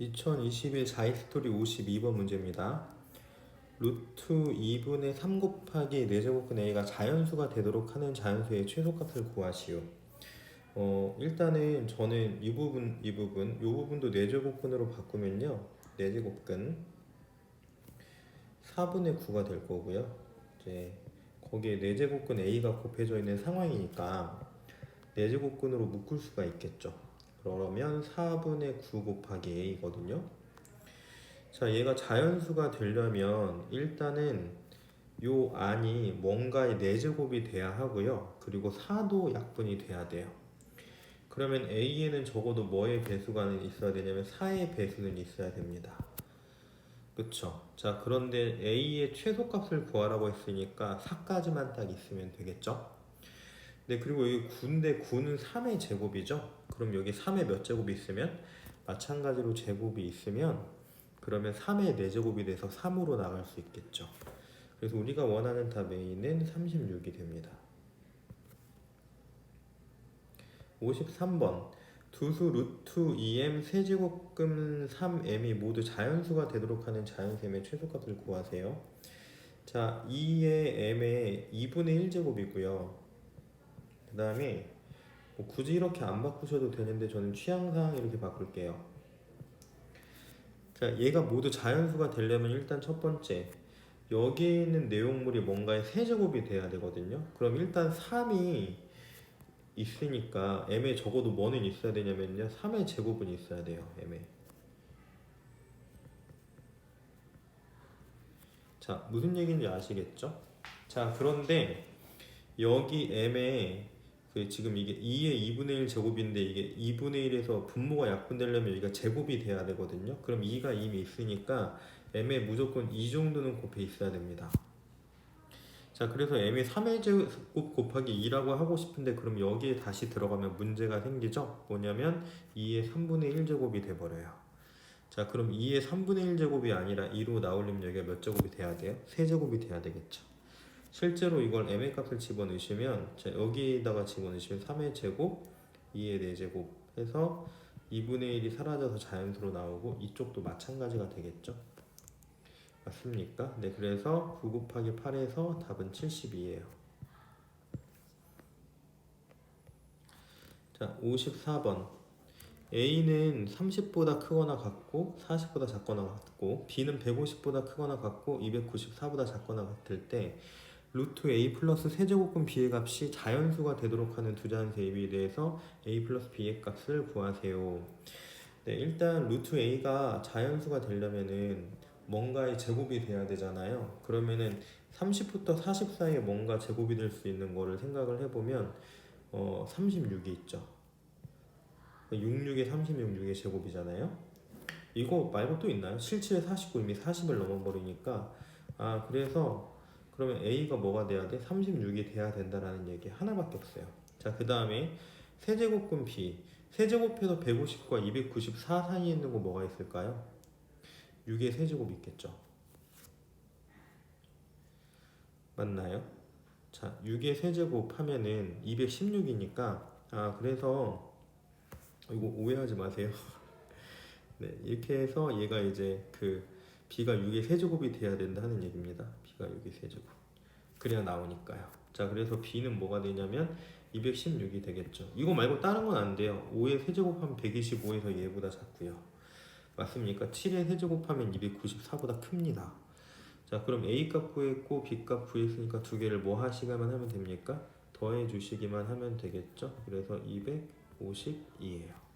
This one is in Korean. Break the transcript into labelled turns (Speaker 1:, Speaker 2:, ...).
Speaker 1: 2021 자이스토리 52번 문제입니다. 루트 2분의 3 곱하기 4제곱근 a가 자연수가 되도록 하는 자연수의 최소값을 구하시오. 어, 일단은 저는 이 부분, 이 부분, 이 부분도 4제곱근으로 바꾸면요. 4제곱근 4분의 9가 될 거고요. 이제 거기에 4제곱근 a가 곱해져 있는 상황이니까 4제곱근으로 묶을 수가 있겠죠. 그러면 4분의 9 곱하기 a거든요. 자, 얘가 자연수가 되려면 일단은 요 안이 뭔가의 4제곱이 돼야 하고요. 그리고 4도 약분이 돼야 돼요. 그러면 a에는 적어도 뭐의 배수가 있어야 되냐면 4의 배수는 있어야 됩니다. 그쵸? 자, 그런데 a의 최소값을 구하라고 했으니까 4까지만 딱 있으면 되겠죠? 네, 그리고 여기 9인데 9는 3의 제곱이죠? 그럼 여기 3의 몇 제곱이 있으면? 마찬가지로 제곱이 있으면 그러면 3의 4제곱이 돼서 3으로 나갈 수 있겠죠. 그래서 우리가 원하는 답 A는 36이 됩니다. 53번 두수 루트 2m 세제곱근 3m이 모두 자연수가 되도록 하는 자연수의 최소값을 구하세요. 자, 2의 m의 2분의 1제곱이고요. 그 다음에 뭐 굳이 이렇게 안 바꾸셔도 되는데 저는 취향상 이렇게 바꿀게요. 자, 얘가 모두 자연수가 되려면 일단 첫 번째 여기에 있는 내용물이 뭔가의 세제곱이 돼야 되거든요. 그럼 일단 3이 있으니까 m에 적어도 뭐는 있어야 되냐면요. 3의 제곱은 있어야 돼요. m에. 자, 무슨 얘기인지 아시겠죠? 자, 그런데 여기 m에 그 지금 이게 2의 2분의 1 제곱인데 이게 2분의 1에서 분모가 약분되려면 여기가 제곱이 돼야 되거든요. 그럼 2가 이미 있으니까 m에 무조건 이 정도는 곱해 있어야 됩니다. 자, 그래서 m의 3의 제곱 곱하기 2라고 하고 싶은데 그럼 여기에 다시 들어가면 문제가 생기죠? 뭐냐면 2의 3분의 1 제곱이 돼버려요. 자, 그럼 2의 3분의 1 제곱이 아니라 2로 나오려면 여기가 몇 제곱이 돼야 돼요? 3제곱이 돼야 되겠죠. 실제로 이걸 m의 값을 집어넣으시면 자, 여기에다가 집어넣으시면 3의 제곱, 2의 4제곱 해서 2분의 1이 사라져서 자연수로 나오고 이쪽도 마찬가지가 되겠죠. 맞습니까? 네, 그래서 9 곱하기 8에서 답은 72예요. 자, 54번. A는 30보다 크거나 같고 40보다 작거나 같고 B는 150보다 크거나 같고 294보다 작거나 같을 때 루트 A 플러스 세제곱근 B의 값이 자연수가 되도록 하는 두 자연수 AB에 대해서 A 플러스 B의 값을 구하세요. 네, 일단 루트 A가 자연수가 되려면은 뭔가의 제곱이 돼야 되잖아요. 그러면은 30부터 40 사이에 뭔가 제곱이 될 수 있는 거를 생각을 해보면 어, 36이 있죠. 66에 36, 6의 제곱이잖아요. 이거 말고 또 있나요? 77에 49 이미 40을 넘어버리니까 아 그래서 그러면 A가 뭐가 돼야 돼? 36이 돼야 된다라는 얘기 하나밖에 없어요. 자, 그 다음에 세제곱근 B. 세제곱해서 150과 294 사이에 있는 거 뭐가 있을까요? 6의 세제곱 있겠죠. 맞나요? 자, 6의 세제곱 하면은 216이니까 아, 그래서 이거 오해하지 마세요. 네, 이렇게 해서 얘가 이제 그 b가 6의 세제곱이 돼야 된다 하는 얘기입니다. 6의 세제곱. 그래야 나오니까요. 자, 그래서 b는 뭐가 되냐면 216이 되겠죠. 이거 말고 다른 건 안 돼요. 5의 세제곱하면 125에서 얘보다 작고요. 맞습니까? 7의 세제곱하면 294보다 큽니다. 자, 그럼 a 값 구했고 b 값 구했으니까 두 개를 뭐 하시기만 하면 됩니까? 더해 주시기만 하면 되겠죠. 그래서 252예요.